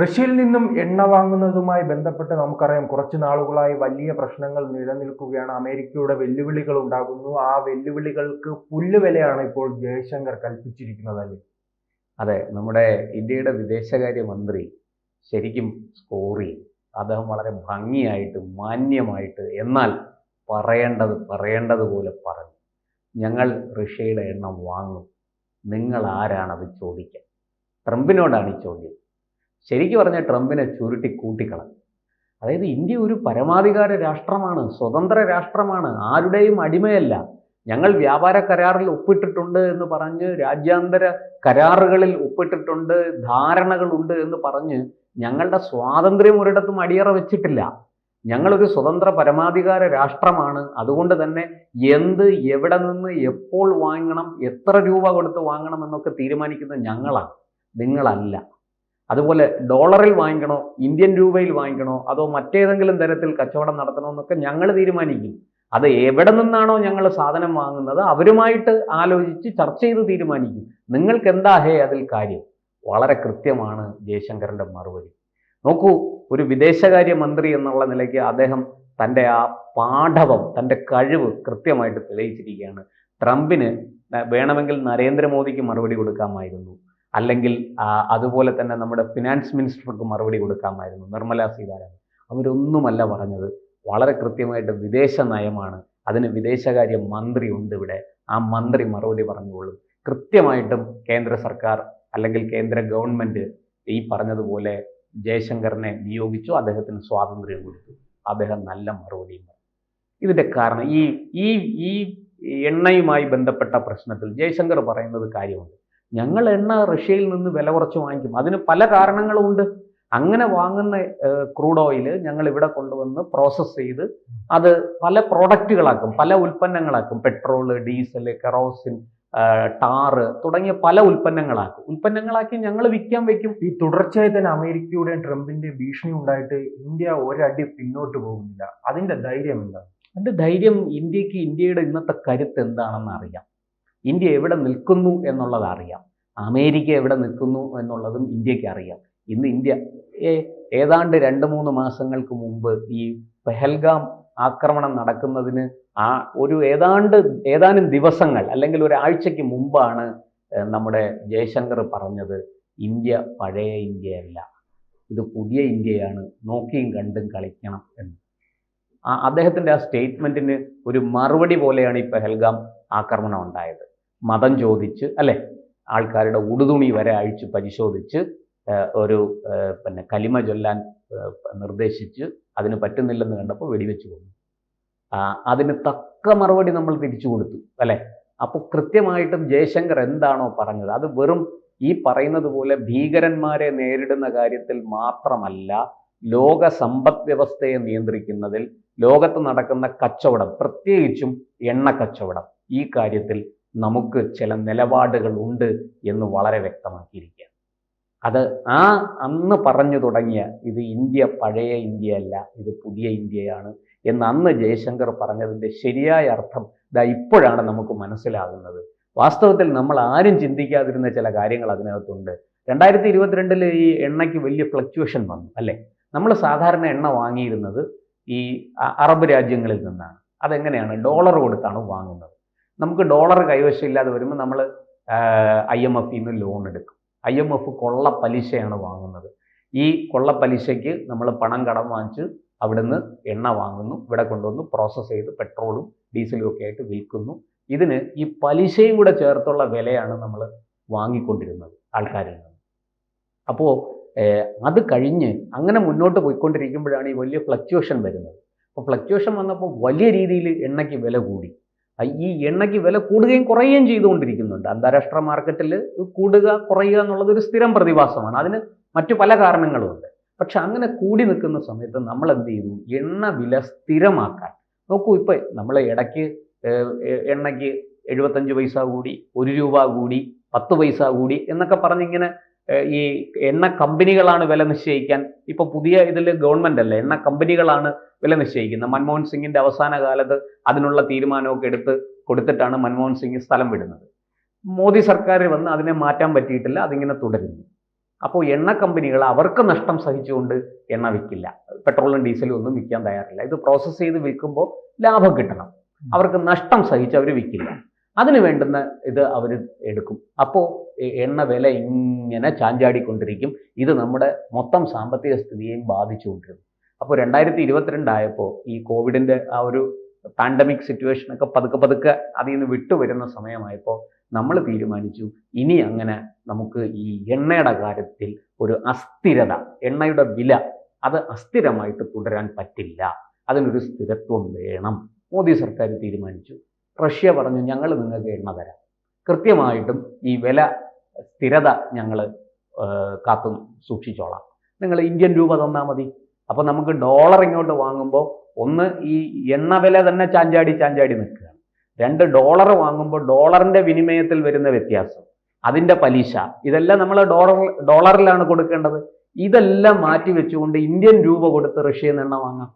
റഷ്യയിൽ നിന്നും എണ്ണ വാങ്ങുന്നതുമായി ബന്ധപ്പെട്ട് നമുക്കറിയാം കുറച്ച് നാളുകളായി വലിയ പ്രശ്നങ്ങൾ നിലനിൽക്കുകയാണ്. അമേരിക്കയുടെ വെല്ലുവിളികൾ ഉണ്ടാകുന്നു. ആ വെല്ലുവിളികൾക്ക് പുല്ലുവിലയാണ് ഇപ്പോൾ ജയശങ്കർ കൽപ്പിച്ചിരിക്കുന്നത് അല്ലേ? അതെ നമ്മുടെ ഇന്ത്യയുടെ വിദേശകാര്യമന്ത്രി ശരിക്കും ചെയ്യും അദ്ദേഹം വളരെ ഭംഗിയായിട്ട് മാന്യമായിട്ട് എന്നാൽ പറയേണ്ടത് പറയേണ്ടതുപോലെ പറഞ്ഞു. ഞങ്ങൾ റഷ്യയുടെ എണ്ണം വാങ്ങും. നിങ്ങൾ ആരാണത് ചോദിക്കാൻ? ട്രംപിനോടാണ് ഈ ചോദ്യം. ശരിക്കും പറഞ്ഞാൽ ട്രംപിനെ ചുരുട്ടി കൂട്ടിക്കളഞ്ഞു. അതായത് ഇന്ത്യ ഒരു പരമാധികാര രാഷ്ട്രമാണ് സ്വതന്ത്ര രാഷ്ട്രമാണ് ആരുടെയും അടിമയല്ല. ഞങ്ങൾ വ്യാപാര കരാറിൽ ഒപ്പിട്ടിട്ടുണ്ട് എന്ന് പറഞ്ഞ് രാജ്യാന്തര കരാറുകളിൽ ഒപ്പിട്ടിട്ടുണ്ട് ധാരണകളുണ്ട് എന്ന് പറഞ്ഞ് ഞങ്ങളുടെ സ്വാതന്ത്ര്യം ഒരിടത്തും അടിയറ വെച്ചിട്ടില്ല. ഞങ്ങളൊരു സ്വതന്ത്ര പരമാധികാര രാഷ്ട്രമാണ്. അതുകൊണ്ട് തന്നെ എന്ത് എവിടെ നിന്ന് എപ്പോൾ വാങ്ങണം എത്ര രൂപ കൊടുത്ത് വാങ്ങണം എന്നൊക്കെ തീരുമാനിക്കുന്നത് ഞങ്ങളാണ്. നിങ്ങളല്ല. അതുപോലെ ഡോളറിൽ വാങ്ങിക്കണോ ഇന്ത്യൻ രൂപയിൽ വാങ്ങിക്കണോ അതോ മറ്റേതെങ്കിലും തരത്തിൽ കച്ചവടം നടത്തണോ എന്നൊക്കെ ഞങ്ങൾ തീരുമാനിക്കും. അത് എവിടെ നിന്നാണോ ഞങ്ങൾ സാധനം വാങ്ങുന്നത് അവരുമായിട്ട് ആലോചിച്ച് ചർച്ച ചെയ്ത് തീരുമാനിക്കും. നിങ്ങൾക്ക് എന്താ ഹേ അതിൽ കാര്യം? വളരെ കൃത്യമാണ് ജയശങ്കറിന്റെ മറുപടി. നോക്കൂ ഒരു വിദേശകാര്യ മന്ത്രി എന്നുള്ള നിലയ്ക്ക് അദ്ദേഹം തന്റെ ആ പാഠവം തന്റെ കഴിവ് കൃത്യമായിട്ട് തെളിയിച്ചിരിക്കുകയാണ്. ട്രംപിന് വേണമെങ്കിൽ നരേന്ദ്രമോദിക്ക് മറുപടി കൊടുക്കാമായിരുന്നു. അല്ലെങ്കിൽ അതുപോലെ തന്നെ നമ്മുടെ ഫിനാൻസ് മിനിസ്റ്റർക്ക് മറുപടി കൊടുക്കാമായിരുന്നു. നിർമ്മല സീതാരാമൻ. അവരൊന്നുമല്ല പറഞ്ഞത്. വളരെ കൃത്യമായിട്ട് വിദേശ നയമാണ്. അതിന് വിദേശകാര്യ മന്ത്രി ഉണ്ട് ഇവിടെ. ആ മന്ത്രി മറുപടി പറഞ്ഞുകൊള്ളും. കൃത്യമായിട്ടും കേന്ദ്ര സർക്കാർ അല്ലെങ്കിൽ കേന്ദ്ര ഗവൺമെന്റ് ഈ പറഞ്ഞതുപോലെ ജയശങ്കറിനെ നിയോഗിച്ചു. അദ്ദേഹത്തിന് സ്വാതന്ത്ര്യം കൊടുത്തു. അദ്ദേഹം നല്ല മറുപടിയും പറഞ്ഞു. ഇതിന്റെ കാരണം ഈ ഈ ഈ എണ്ണയുമായി ബന്ധപ്പെട്ട പ്രശ്നത്തിൽ ജയശങ്കർ പറയുന്നത് കാര്യമുണ്ട്. ഞങ്ങൾ എണ്ണ റഷ്യയിൽ നിന്ന് വില കുറച്ച് വാങ്ങിക്കും. അതിന് പല കാരണങ്ങളുമുണ്ട് അങ്ങനെ വാങ്ങുന്ന ക്രൂഡ് ഓയിൽ ഞങ്ങൾ ഇവിടെ കൊണ്ടുവന്ന് പ്രോസസ്സ് ചെയ്ത് അത് പല പ്രോഡക്റ്റുകളാക്കും പല ഉൽപ്പന്നങ്ങളാക്കും. പെട്രോൾ ഡീസൽ കെറോസിൻ ടാറ് തുടങ്ങിയ പല ഉൽപ്പന്നങ്ങളാക്കും. ഉൽപ്പന്നങ്ങളാക്കി ഞങ്ങൾ വിൽക്കാൻ വെക്കും. ഈ തുടർച്ചയായി തന്നെ അമേരിക്കയുടെയും ട്രംപിന്റെ ഭീഷണി ഉണ്ടായിട്ട് ഇന്ത്യ ഒരടി പിന്നോട്ട് പോകുന്നില്ല. അതിന്റെ ധൈര്യം എന്താ? അതിന്റെ ധൈര്യം ഇന്ത്യയ്ക്ക് ഇന്ത്യയുടെ ഇന്നത്തെ കരുത്ത് എന്താണെന്ന് അറിയാം. ഇന്ത്യ എവിടെ നിൽക്കുന്നു എന്നുള്ളത് അറിയാം. അമേരിക്ക എവിടെ നിൽക്കുന്നു എന്നുള്ളതും ഇന്ത്യയ്ക്ക് അറിയാം. ഇന്ന് ഇന്ത്യ ഏതാണ്ട് രണ്ട് മൂന്ന് മാസങ്ങൾക്ക് മുമ്പ് ഈ പെഹൽഗാം ആക്രമണം നടക്കുന്നതിന് ആ ഒരു ഏതാണ്ട് ഏതാനും ദിവസങ്ങൾ അല്ലെങ്കിൽ ഒരാഴ്ചയ്ക്ക് മുമ്പാണ് നമ്മുടെ ജയശങ്കർ പറഞ്ഞത് ഇന്ത്യ പഴയ ഇന്ത്യയല്ല. ഇത് പുതിയ ഇന്ത്യയാണ്. നോക്കിയും കണ്ടും കളിക്കണം എന്ന്. ആ അദ്ദേഹത്തിന്റെ ആ സ്റ്റേറ്റ്മെന്റിന് ഒരു മറുപടി പോലെയാണ് ഈ പെഹൽഗാം ആക്രമണം ഉണ്ടായത്. മതം ചോദിച്ച് അല്ലെ? ആൾക്കാരുടെ ഉടുതുണി വരെ അഴിച്ച് പരിശോധിച്ച് ഒരു പിന്നെ കലിമ ചൊല്ലാൻ നിർദ്ദേശിച്ച് അതിന് പറ്റുന്നില്ലെന്ന് കണ്ടപ്പോൾ വെടിവെച്ച് കൊന്നു. അതിന് തക്ക മറുപടി നമ്മൾ തിരിച്ചു കൊടുത്തു അല്ലെ? അപ്പോൾ കൃത്യമായിട്ടും ജയശങ്കർ എന്താണോ പറഞ്ഞത് അത് വെറും ഈ പറയുന്നത് പോലെ ഭീകരന്മാരെ നേരിടുന്ന കാര്യത്തിൽ മാത്രമല്ല ലോക സമ്പദ് വ്യവസ്ഥയെ നിയന്ത്രിക്കുന്നതിൽ ലോകത്ത് നടക്കുന്ന കച്ചവടം പ്രത്യേകിച്ചും എണ്ണ കച്ചവടം ഈ കാര്യത്തിൽ നമുക്ക് ചില നിലപാടുകൾ ഉണ്ട് എന്ന് വളരെ വ്യക്തമാക്കിയിരിക്കുക അത് ആ അന്ന് പറഞ്ഞു തുടങ്ങിയ ഇത് ഇന്ത്യ പഴയ ഇന്ത്യ അല്ല ഇത് പുതിയ ഇന്ത്യയാണ് എന്ന് അന്ന് ജയശങ്കർ പറഞ്ഞതിന്റെ ശരിയായ അർത്ഥം ഇതാ ഇപ്പോഴാണ് നമുക്ക് മനസ്സിലാകുന്നത്. വാസ്തവത്തിൽ നമ്മൾ ആരും ചിന്തിക്കാതിരുന്ന ചില കാര്യങ്ങൾ അതിനകത്തുണ്ട്. രണ്ടായിരത്തി ഇരുപത്തിരണ്ടിൽ ഈ എണ്ണയ്ക്ക് വലിയ ഫ്ലക്ച്വേഷൻ വന്നു അല്ലേ? നമ്മൾ സാധാരണ എണ്ണ വാങ്ങിയിരുന്നത് ഈ അറബ് രാജ്യങ്ങളിൽ നിന്നാണ്. അതെങ്ങനെയാണ്? ഡോളർ കൊടുത്താണ് വാങ്ങുന്നത്. നമുക്ക് ഡോളർ കൈവശം ഇല്ലാതെ വരുമ്പോൾ നമ്മൾ ഐ എം എഫിൽ നിന്ന് ലോൺ എടുക്കും. ഐ എം എഫ് കൊള്ള പലിശയാണ് വാങ്ങുന്നത്. ഈ കൊള്ള പലിശയ്ക്ക് നമ്മൾ പണം കടം വാങ്ങിച്ച് അവിടുന്ന് എണ്ണ വാങ്ങുന്നു. ഇവിടെ കൊണ്ടുവന്ന് പ്രോസസ്സ് ചെയ്ത് പെട്രോളും ഡീസലും ഒക്കെ ആയിട്ട് വിൽക്കുന്നു. ഇതിന് ഈ പലിശയും കൂടെ ചേർത്തുള്ള വിലയാണ് നമ്മൾ വാങ്ങിക്കൊണ്ടിരുന്നത് ആൾക്കാരിൽ നിന്ന്. അപ്പോൾ അത് കഴിഞ്ഞ് അങ്ങനെ മുന്നോട്ട് പോയിക്കൊണ്ടിരിക്കുമ്പോഴാണ് ഈ വലിയ ഫ്ലക്ച്വേഷൻ വരുന്നത്. അപ്പോൾ ഫ്ലക്ച്വേഷൻ വന്നപ്പോൾ വലിയ രീതിയിൽ എണ്ണയ്ക്ക് വില കൂടി. ഈ എണ്ണയ്ക്ക് വില കൂടുകയും കുറയുകയും ചെയ്തുകൊണ്ടിരിക്കുന്നുണ്ട്. അന്താരാഷ്ട്ര മാർക്കറ്റിൽ കൂടുക കുറയുക എന്നുള്ളത് ഒരു സ്ഥിരം പ്രതിഭാസമാണ്. അതിന് മറ്റു പല കാരണങ്ങളുമുണ്ട് പക്ഷെ അങ്ങനെ കൂടി നിൽക്കുന്ന സമയത്ത് നമ്മൾ എന്ത് ചെയ്തു എണ്ണ വില സ്ഥിരമാക്കാൻ. നോക്കൂ ഇപ്പൊ നമ്മൾ ഇടയ്ക്ക് എണ്ണയ്ക്ക് എഴുപത്തഞ്ച് പൈസ കൂടി ഒരു രൂപ കൂടി പത്ത് പൈസ കൂടി എന്നൊക്കെ പറഞ്ഞിങ്ങനെ ഈ എണ്ണ കമ്പനികളാണ് വില നിശ്ചയിക്കാൻ. ഇപ്പൊ പുതിയ ഇതിൽ ഗവൺമെന്റ് അല്ല എണ്ണ കമ്പനികളാണ് വില നിശ്ചയിക്കുന്നത്. മൻമോഹൻ സിംഗിന്റെ അവസാന കാലത്ത് അതിനുള്ള തീരുമാനമൊക്കെ എടുത്ത് കൊടുത്തിട്ടാണ് മൻമോഹൻ സിംഗ് സ്ഥലം വിടുന്നത്. മോദി സർക്കാർ വന്ന് അതിനെ മാറ്റാൻ പറ്റിയിട്ടില്ല അതിങ്ങനെ തുടരുന്നു. അപ്പോൾ എണ്ണ കമ്പനികൾ അവർക്ക് നഷ്ടം സഹിച്ചുകൊണ്ട് എണ്ണ വിൽക്കില്ല. പെട്രോളും ഡീസലും ഒന്നും വിൽക്കാൻ തയ്യാറില്ല. ഇത് പ്രോസസ്സ് ചെയ്ത് വിൽക്കുമ്പോൾ ലാഭം കിട്ടണം. അവർക്ക് നഷ്ടം സഹിച്ച് അവർ വിൽക്കില്ല. അതിന് വേണ്ടുന്ന ഇത് അവർ എടുക്കും. അപ്പോൾ എണ്ണ വില ഇങ്ങനെ ചാഞ്ചാടിക്കൊണ്ടിരിക്കും. ഇത് നമ്മുടെ മൊത്തം സാമ്പത്തിക സ്ഥിതിയെയും ബാധിച്ചുകൊണ്ടിരുന്നു. അപ്പോൾ രണ്ടായിരത്തി ഇരുപത്തിരണ്ടായപ്പോൾ ഈ കോവിഡിന്റെ ആ ഒരു പാൻഡമിക് സിറ്റുവേഷനൊക്കെ പതുക്കെ പതുക്കെ അതിൽ നിന്ന് വിട്ടുവരുന്ന സമയമായപ്പോൾ നമ്മൾ തീരുമാനിച്ചു ഇനി അങ്ങനെ നമുക്ക് ഈ എണ്ണയുടെ കാര്യത്തിൽ ഒരു അസ്ഥിരത എണ്ണയുടെ വില അത് അസ്ഥിരമായിട്ട് തുടരാൻ പറ്റില്ല. അതിനൊരു സ്ഥിരത്വം വേണം. മോദി സർക്കാർ തീരുമാനിച്ചു. റഷ്യ പറഞ്ഞു ഞങ്ങൾ നിങ്ങൾക്ക് എണ്ണ തരാം. കൃത്യമായിട്ടും ഈ വില സ്ഥിരത ഞങ്ങൾ കാത്തും സൂക്ഷിച്ചോളാം. നിങ്ങൾ ഇന്ത്യൻ രൂപ തന്നാൽ മതി. അപ്പോൾ നമുക്ക് ഡോളർ ഇങ്ങോട്ട് വാങ്ങുമ്പോൾ ഒന്ന് ഈ എണ്ണ വില തന്നെ ചാഞ്ചാടി ചാഞ്ചാടി നിൽക്കുകയാണ്. രണ്ട് ഡോളർ വാങ്ങുമ്പോൾ ഡോളറിന്റെ വിനിമയത്തിൽ വരുന്ന വ്യത്യാസം. അതിന്റെ പലിശ. ഇതെല്ലാം നമ്മൾ ഡോളർ ഡോളറിലാണ് കൊടുക്കേണ്ടത്. ഇതെല്ലാം മാറ്റി വെച്ചുകൊണ്ട് ഇന്ത്യൻ രൂപ കൊടുത്ത് റഷ്യയിൽ നിന്ന് എണ്ണ വാങ്ങാം.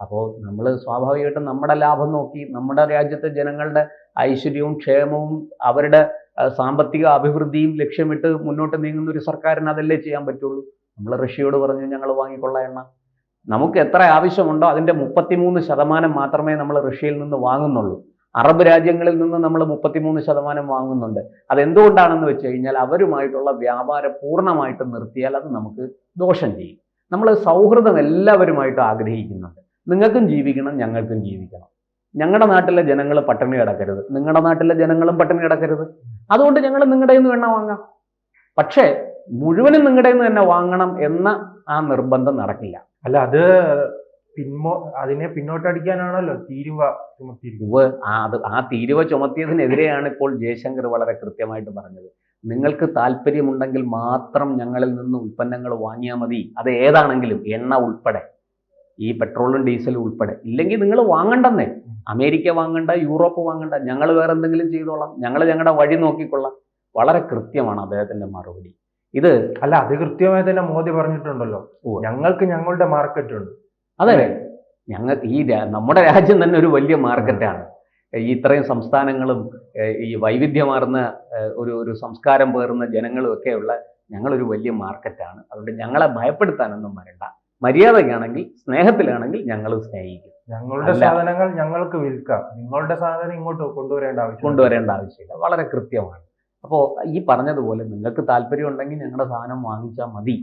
അപ്പോൾ നമ്മൾ സ്വാഭാവികമായിട്ടും നമ്മുടെ ലാഭം നോക്കി നമ്മുടെ രാജ്യത്തെ ജനങ്ങളുടെ ഐശ്വര്യവും ക്ഷേമവും അവരുടെ സാമ്പത്തിക അഭിവൃദ്ധിയും ലക്ഷ്യമിട്ട് മുന്നോട്ട് നീങ്ങുന്ന ഒരു സർക്കാരിന് അതല്ലേ ചെയ്യാൻ പറ്റുള്ളൂ? നമ്മൾ റഷ്യയോട് പറഞ്ഞു ഞങ്ങൾ വാങ്ങിക്കൊള്ളാം എണ്ണ. നമുക്ക് എത്ര ആവശ്യമുണ്ടോ അതിന്റെ മുപ്പത്തിമൂന്ന് ശതമാനം മാത്രമേ നമ്മൾ റഷ്യയിൽ നിന്ന് വാങ്ങുന്നുള്ളൂ. അറബ് രാജ്യങ്ങളിൽ നിന്ന് നമ്മൾ മുപ്പത്തിമൂന്ന് ശതമാനം വാങ്ങുന്നുണ്ട്. അതെന്തുകൊണ്ടാണെന്ന് വെച്ച് കഴിഞ്ഞാൽ അവരുമായിട്ടുള്ള വ്യാപാരം പൂർണമായിട്ട് നിർത്തിയാൽ അത് നമുക്ക് ദോഷം ചെയ്യും. നമ്മൾ സൗഹൃദം എല്ലാവരുമായിട്ട് ആഗ്രഹിക്കുന്നുണ്ട്. നിങ്ങൾക്കും ജീവിക്കണം ഞങ്ങൾക്കും ജീവിക്കണം. ഞങ്ങളുടെ നാട്ടിലെ ജനങ്ങൾ പട്ടിണി കിടക്കരുത്. നിങ്ങളുടെ നാട്ടിലെ ജനങ്ങളും പട്ടിണി കിടക്കരുത്. അതുകൊണ്ട് ഞങ്ങൾ നിങ്ങളുടെ നിന്ന് വേണം വാങ്ങാം. പക്ഷേ മുഴുവനും നിങ്ങളുടെ നിന്ന് തന്നെ വാങ്ങണം എന്ന ആ നിർബന്ധം നടക്കില്ല. അല്ല അത് പിന്മോ അതിനെ പിന്നോട്ടടിക്കാനാണല്ലോ തീരുവ ചുമത്തിയിരിക്കുന്നത്. ആ അത് ആ തീരുവ ചുമത്തിയതിനെതിരെയാണ് ഇപ്പോൾ ജയശങ്കർ വളരെ കൃത്യമായിട്ട് പറഞ്ഞത്. നിങ്ങൾക്ക് താല്പര്യമുണ്ടെങ്കിൽ മാത്രം ഞങ്ങളിൽ നിന്ന് ഉൽപ്പന്നങ്ങൾ വാങ്ങിയാൽ മതി. അത് ഏതാണെങ്കിലും എണ്ണ ഉൾപ്പെടെ. ഈ പെട്രോളും ഡീസലും ഉൾപ്പെടെ. ഇല്ലെങ്കിൽ നിങ്ങൾ വാങ്ങണ്ടെന്നേ. അമേരിക്ക വാങ്ങണ്ട യൂറോപ്പ് വാങ്ങണ്ട ഞങ്ങൾ വേറെ എന്തെങ്കിലും ചെയ്തോളാം ഞങ്ങൾ ഞങ്ങളുടെ വഴി നോക്കിക്കൊള്ളാം. വളരെ കൃത്യമാണ് അദ്ദേഹത്തിന്റെ മറുപടി. ഇത് അല്ല അത് കൃത്യമായി തന്നെ മോദി പറഞ്ഞിട്ടുണ്ടല്ലോ. ഞങ്ങൾക്ക് ഞങ്ങളുടെ മാർക്കറ്റ് ഉണ്ട്. അതെ. ഞങ്ങൾ ഈ നമ്മുടെ രാജ്യം തന്നെ ഒരു വലിയ മാർക്കറ്റാണ്. ഈ ഇത്രയും സംസ്ഥാനങ്ങളും ഈ വൈവിധ്യമാർന്ന ഒരു ഒരു സംസ്കാരം പേറുന്ന ജനങ്ങളും ഒക്കെയുള്ള ഞങ്ങളൊരു വലിയ മാർക്കറ്റാണ്. അതുകൊണ്ട് ഞങ്ങളെ ഭയപ്പെടുത്താനൊന്നും വരണ്ട. മര്യാദയ്ക്കാണെങ്കിൽ സ്നേഹത്തിലാണെങ്കിൽ ഞങ്ങൾ സ്നേഹിക്കും. ഞങ്ങളുടെ സാധനങ്ങൾ ഞങ്ങൾക്ക് വിൽക്കാം. നിങ്ങളുടെ സാധനം ഇങ്ങോട്ട് കൊണ്ടുവരേണ്ട ആവശ്യം കൊണ്ടുവരേണ്ട ആവശ്യമില്ല. വളരെ കൃത്യമാണ്. അപ്പോൾ ഈ പറഞ്ഞതുപോലെ നിങ്ങൾക്ക് താല്പര്യം ഉണ്ടെങ്കിൽ ഞങ്ങളുടെ സാധനം വാങ്ങിച്ചാൽ മതി.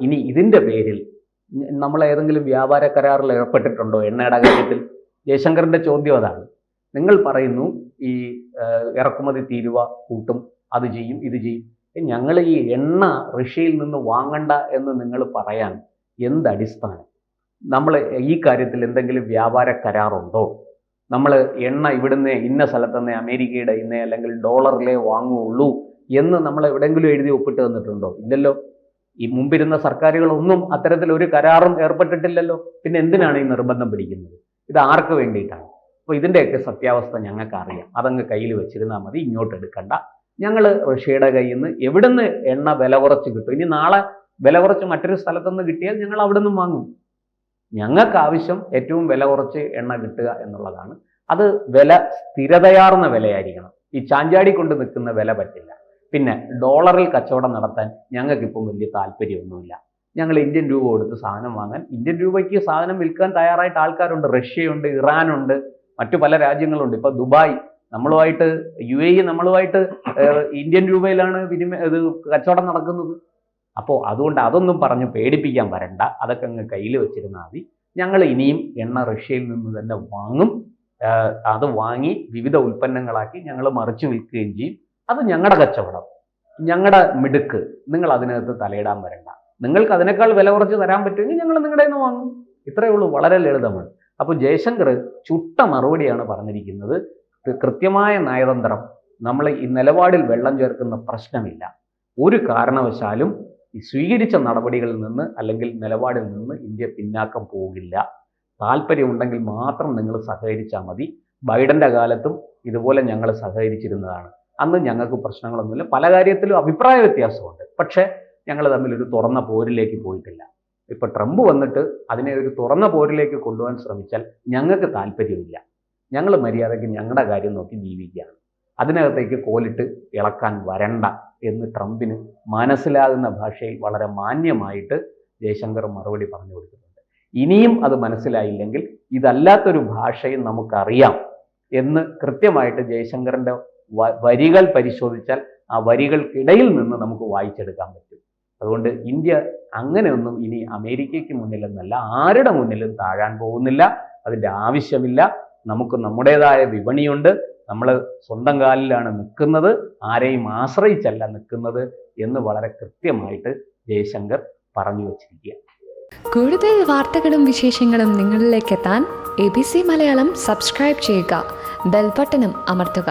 ഇനി ഇതിന്റെ പേരിൽ നമ്മൾ ഏതെങ്കിലും വ്യാപാര കരാറിൽ ഏർപ്പെട്ടിട്ടുണ്ടോ എണ്ണയുടെ കാര്യത്തിൽ? ജയശങ്കറിന്റെ ചോദ്യം അതാണ്. നിങ്ങൾ പറയുന്നു ഈ ഇറക്കുമതി തീരുവ കൂട്ടും അത് ചെയ്യും ഇത് ചെയ്യും. ഞങ്ങൾ ഈ എണ്ണ റഷ്യയിൽ നിന്ന് വാങ്ങണ്ട എന്ന് നിങ്ങൾ പറയാൻ എന്ത് അടിസ്ഥാനം നമ്മൾ ഈ കാര്യത്തിൽ എന്തെങ്കിലും വ്യാപാര കരാറുണ്ടോ? നമ്മൾ എണ്ണ ഇവിടുന്ന് ഇന്ന സ്ഥലത്തുനിന്ന് അമേരിക്കയുടെ ഇന്ന് അല്ലെങ്കിൽ ഡോളറിലേ വാങ്ങുള്ളൂ എന്ന് നമ്മൾ എവിടെയെങ്കിലും എഴുതി ഒപ്പിട്ട് തന്നിട്ടുണ്ടോ? ഇല്ലല്ലോ. ഈ മുമ്പിരുന്ന സർക്കാരുകളൊന്നും അത്തരത്തിൽ ഒരു കരാറും ഏർപ്പെട്ടിട്ടില്ലല്ലോ. പിന്നെ എന്തിനാണ് ഈ നിർബന്ധം പിടിക്കുന്നത്? ഇത് ആർക്ക് വേണ്ടിയിട്ടാണ്? അപ്പോൾ ഇതിന്റെയൊക്കെ സത്യാവസ്ഥ ഞങ്ങൾക്ക് അറിയാം അതങ്ങ് കയ്യിൽ വെച്ചിരുന്നാൽ മതി ഇങ്ങോട്ട് എടുക്കണ്ട. ഞങ്ങൾ റഷ്യയുടെ കയ്യിൽ നിന്ന് എവിടുന്ന് എണ്ണ വില കുറച്ച് കിട്ടും? ഇനി നാളെ വില കുറച്ച് മറ്റൊരു സ്ഥലത്തുനിന്ന് കിട്ടിയാൽ ഞങ്ങൾ അവിടെ നിന്നും വാങ്ങും. ഞങ്ങൾക്ക് ആവശ്യം ഏറ്റവും വില കുറച്ച് എണ്ണ കിട്ടുക എന്നുള്ളതാണ്. അത് വില സ്ഥിരതയാർന്ന വിലയായിരിക്കണം. ഈ ചാഞ്ചാടി കൊണ്ട് നിൽക്കുന്ന വില പറ്റില്ല. പിന്നെ ഡോളറിൽ കച്ചവടം നടത്താൻ ഞങ്ങൾക്കിപ്പം വലിയ താല്പര്യമൊന്നുമില്ല. ഞങ്ങൾ ഇന്ത്യൻ രൂപ കൊടുത്ത് സാധനം വാങ്ങാൻ ഇന്ത്യൻ രൂപയ്ക്ക് സാധനം വിൽക്കാൻ തയ്യാറായിട്ട് ആൾക്കാരുണ്ട്. റഷ്യയുണ്ട് ഇറാനുണ്ട് മറ്റു പല രാജ്യങ്ങളുണ്ട്. ഇപ്പൊ ദുബായ് നമ്മളുമായിട്ട് യു എ ഇ നമ്മളുമായിട്ട് ഇന്ത്യൻ രൂപയിലാണ് വിനിമയ ഇത് കച്ചവടം നടക്കുന്നത്. അപ്പോൾ അതുകൊണ്ട് അതൊന്നും പറഞ്ഞ് പേടിപ്പിക്കാൻ വരണ്ട. അതൊക്കെ അങ്ങ് കയ്യിൽ വെച്ചിരുന്നാൽ മതി. ഞങ്ങൾ ഇനിയും എണ്ണ റഷ്യയിൽ നിന്ന് തന്നെ വാങ്ങും. അത് വാങ്ങി വിവിധ ഉൽപ്പന്നങ്ങളാക്കി ഞങ്ങൾ മറിച്ച് വിൽക്കുകയും ചെയ്യും. അത് ഞങ്ങളുടെ കച്ചവടം. ഞങ്ങളുടെ മിടുക്ക്. നിങ്ങൾ അതിനകത്ത് തലയിടാൻ വരണ്ട. നിങ്ങൾക്ക് അതിനേക്കാൾ വില കുറച്ച് തരാൻ പറ്റുമെങ്കിൽ ഞങ്ങൾ നിങ്ങളുടെ നിന്ന് വാങ്ങും. ഇത്രയേ ഉള്ളൂ. വളരെ ലളിതമാണ്. അപ്പോൾ ജയശങ്കർ ചുട്ട മറുപടിയാണ് പറഞ്ഞിരിക്കുന്നത്. കൃത്യമായ നയതന്ത്രം. നമ്മൾ ഈ നിലപാടിൽ വെള്ളം ചേർക്കുന്ന പ്രശ്നമില്ല. ഒരു കാരണവശാലും ഈ സ്വീകരിച്ച നടപടികളിൽ നിന്ന് അല്ലെങ്കിൽ നിലപാടിൽ നിന്ന് ഇന്ത്യ പിന്നാക്കം പോകില്ല. താല്പര്യമുണ്ടെങ്കിൽ മാത്രം നിങ്ങൾ സഹകരിച്ചാൽ മതി. ബൈഡന്റെ കാലത്തും ഇതുപോലെ ഞങ്ങൾ സഹകരിച്ചിരുന്നതാണ്. അന്ന് ഞങ്ങൾക്ക് പ്രശ്നങ്ങളൊന്നുമില്ല. പല കാര്യത്തിലും അഭിപ്രായ വ്യത്യാസമുണ്ട്. പക്ഷേ ഞങ്ങൾ തമ്മിൽ ഒരു തുറന്ന പോരിലേക്ക് പോയിട്ടില്ല. ഇപ്പൊ ട്രംപ് വന്നിട്ട് അതിനെ ഒരു തുറന്ന പോരിലേക്ക് കൊണ്ടുപോകാൻ ശ്രമിച്ചാൽ ഞങ്ങൾക്ക് താല്പര്യമില്ല. ഞങ്ങൾ മര്യാദയ്ക്ക് ഞങ്ങളുടെ കാര്യം നോക്കി ജീവിക്കുകയാണ്. അതിനകത്തേക്ക് കോലിട്ട് ഇളക്കാൻ വരണ്ട. എന്ന് ട്രംപിന് മനസ്സിലാകുന്ന ഭാഷയിൽ വളരെ മാന്യമായിട്ട് ജയശങ്കർ മറുപടി പറഞ്ഞു കൊടുക്കുന്നുണ്ട് ഇനിയും അത് മനസ്സിലായില്ലെങ്കിൽ ഇതല്ലാത്തൊരു ഭാഷയും നമുക്കറിയാം എന്ന് കൃത്യമായിട്ട് ജയശങ്കറിന്റെ വരികൾ പരിശോധിച്ചാൽ ആ വരികൾക്കിടയിൽ നിന്ന് നമുക്ക് വായിച്ചെടുക്കാൻ പറ്റും. അതുകൊണ്ട് ഇന്ത്യ അങ്ങനെയൊന്നും ഇനി അമേരിക്കയ്ക്ക് മുന്നിലെന്നല്ല ആരുടെ മുന്നിലും താഴാൻ പോകുന്നില്ല അതിന്റെ ആവശ്യമില്ല. നമുക്ക് നമ്മുടേതായ വിപണിയുണ്ട് നമ്മൾ സ്വന്തം കാലിലാണ് നിൽക്കുന്നത് ആരെയും ആശ്രയിച്ചല്ല നിൽക്കുന്നത് എന്ന് വളരെ കൃത്യമായിട്ട് ജയശങ്കർ പറഞ്ഞു വച്ചിരിക്കുക കൂടുതൽ വാർത്തകളും വിശേഷങ്ങളും നിങ്ങളിലേക്ക് എത്താൻ A B C Malayalam subscribe ചെയ്യുക ബെൽബട്ടനും അമർത്തുക.